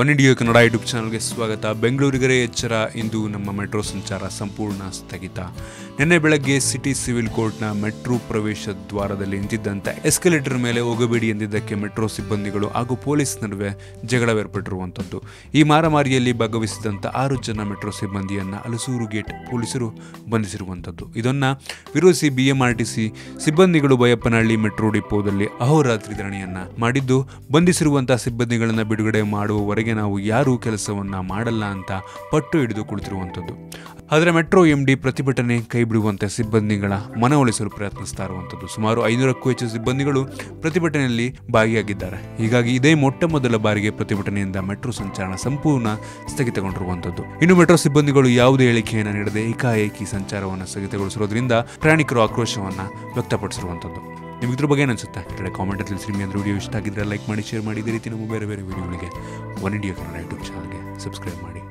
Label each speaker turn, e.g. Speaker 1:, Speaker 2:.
Speaker 1: One indigo Kannada YouTube ಚಾನಲ್ಗೆ ಸ್ವಾಗತ. ಬೆಂಗಳೂರಿಗರೇ ಎಚ್ಚರ. ಇಂದು ನಮ್ಮ ಮೆಟ್ರೋ ಸಂಚಾರ ಸಂಪೂರ್ಣ ಸ್ಥಗಿತ. ನಿನ್ನೆ ಬೆಳಗ್ಗೆ ಸಿಟಿ ಸಿವಿಲ್ ಕೋರ್ಟ್ನ ಮೆಟ್ರೋ ಪ್ರವೇಶ ದ್ವಾರದಲ್ಲಿ ನಿಂತಿದ್ದಂತೆ ಎಸ್ಕಲೇಟರ್ ಮೇಲೆ ಹೋಗಬೇಡಿ ಎಂದಿದ್ದಕ್ಕೆ ಮೆಟ್ರೋ ಸಿಬ್ಬಂದಿಗಳು ಹಾಗೂ ಪೊಲೀಸ್ ನಡುವೆ ಜಗಳವೇರ್ಪಟ್ಟಿರುವಂಥದ್ದು ಈ ಮಾರಾಮಾರಿಯಲ್ಲಿ ಭಾಗವಹಿಸಿದಂಥ ಆರು ಜನ ಮೆಟ್ರೋ ಸಿಬ್ಬಂದಿಯನ್ನು ಹಲಸೂರು ಗೇಟ್ ಪೊಲೀಸರು ಬಂಧಿಸಿರುವಂಥದ್ದು ಇದನ್ನು ವಿರೋಧಿಸಿ ಬಿಎಂಆರ್ಟಿಸಿ ಸಿಬ್ಬಂದಿಗಳು ಬೈಯಪ್ಪನಹಳ್ಳಿ ಮೆಟ್ರೋ ಡಿಪೋದಲ್ಲಿ ಅಹೋರಾತ್ರಿ ಧರಣಿಯನ್ನು ಮಾಡಿದ್ದು ಬಂಧಿಸಿರುವಂತಹ ಸಿಬ್ಬಂದಿಗಳನ್ನು ಬಿಡುಗಡೆ ಮಾಡುವವರೆಗೆ ನಾವು ಯಾರೂ ಕೆಲಸವನ್ನ ಮಾಡಲ್ಲ ಅಂತ ಪಟ್ಟು ಹಿಡಿದು ಕುಳಿತಿರುವಂಥದ್ದು. ಆದರೆ ಮೆಟ್ರೋ ಎಂ ಡಿ ಪ್ರತಿಭಟನೆ ಕೈಬಿಡುವಂಥ ಸಿಬ್ಬಂದಿಗಳ ಮನವೊಲಿಸಲು ಪ್ರಯತ್ನಿಸ್ತಾ ಇರುವಂಥದ್ದು. ಸುಮಾರು ಐನೂರಕ್ಕೂ ಹೆಚ್ಚು ಸಿಬ್ಬಂದಿಗಳು ಪ್ರತಿಭಟನೆಯಲ್ಲಿ ಭಾಗಿಯಾಗಿದ್ದಾರೆ. ಹೀಗಾಗಿ ಇದೇ ಮೊಟ್ಟ ಮೊದಲ ಬಾರಿಗೆ ಪ್ರತಿಭಟನೆಯಿಂದ ಮೆಟ್ರೋ ಸಂಚಾರ ಸಂಪೂರ್ಣ ಸ್ಥಗಿತಗೊಂಡಿರುವಂಥದ್ದು. ಇನ್ನು ಮೆಟ್ರೋ ಸಿಬ್ಬಂದಿಗಳು ಯಾವುದೇ ಹೇಳಿಕೆಯನ್ನು ನೀಡದೆ ಏಕಾಏಕಿ ಸಂಚಾರವನ್ನು ಸ್ಥಗಿತಗೊಳಿಸಿರೋದ್ರಿಂದ ಪ್ರಯಾಣಿಕರು ಆಕ್ರೋಶವನ್ನು ವ್ಯಕ್ತಪಡಿಸಿರುವಂಥದ್ದು. ನಿಮ್ಗೆ ಇದ್ರ ಬಗ್ಗೆ ಅನಿಸುತ್ತೆ? ಅನ್ಸುತ್ತೆ ಕೆಳಗೆ ಕಾಮೆಂಟ್ ತಿಳಿಸಿ ನಿಮಗೆ ಅಂದ್ರೆ ವಿಡಿಯೋ ಇಷ್ಟ ಆಗಿದ್ರೆ ಲೈಕ್ ಮಾಡಿ ಶೇರ್ ಮಾಡಿ. ಇದೇ ರೀತಿ ನಮ್ಮ ಬೇರೆ ಬೇರೆ ವಿಡಿಯೋಗಳಿಗೆ ಒನ್ ಇಂಡಿಯಾ ಕನ್ನಡ ಯೂಟ್ಯೂಬ್ ಚಾನಲ್ಗೆ ಸಬ್ಸ್ಕ್ರೈಬ್ ಮಾಡಿ.